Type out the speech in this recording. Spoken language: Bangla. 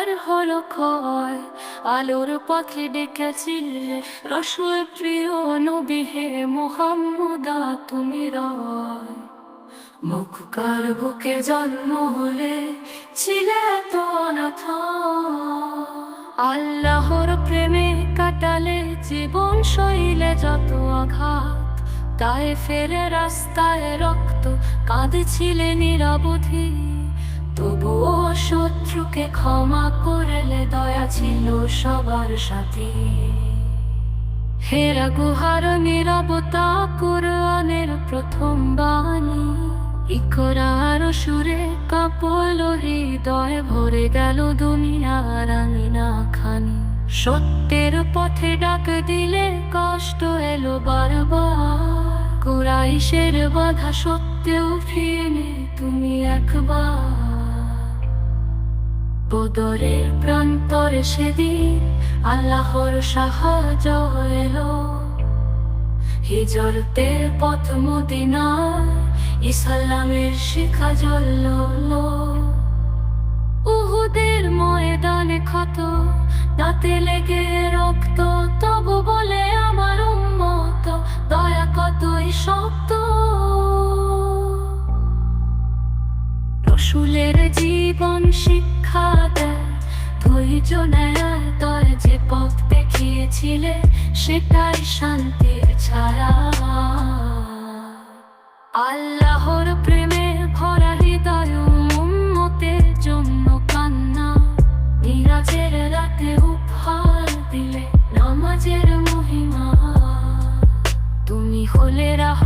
আর হলো ক্ষয় আলোর পথে ডেকেছিলে রসুল প্রিয় নবী হে মোহাম্মদা, তুমি রয়। মুখ কার বুকে জন্ম হলে ছিলে তো অনাথ। আল্লাহর প্রেমে কাটালে জীবন শৈলে যত আঘাত। তাই ফেরে রাস্তায় রক্ত কাঁদছিলে নিরবধি। শত্রুকে ক্ষমা করলে দয়া ছিল সবার সাথে। হেরা গুহার নিরবতা কোরআনের প্রথম বাণী। ইকরার সুরে কাপল হৃদয় ভরে গেল দুনিয়ার আঙিনা খানি সত্যের পথে ডাক দিলে কষ্ট এলো বারবার। কুরাইশের বাধা সত্ত্বেও ফিরে তুমি একবার। বদরের প্রান্তরে সেদিন আল্লাহর সাহায্য এলো। হিজরতের পথ মদিনায় ইসলামের শিখা জ্বলল। উহুদের ময়দানে ক্ষত, দাঁতে লেগে রক্ত, তবু বলে আমার উম্মত, দয়া কতই শক্ত। রসুলের জীবন শিক্ষা দেয়। ধৈর্য নেয় তয় যে পথ দেখিয়েছিলে, সেটাই শান্তির ছায়া। আল্লাহর প্রেমে ভরা হৃদয় উম্মতের জন্য কান্না। নিরাজের রাতে উপহার দিলে নামাজের মহিমা। তুমি হলে রাহ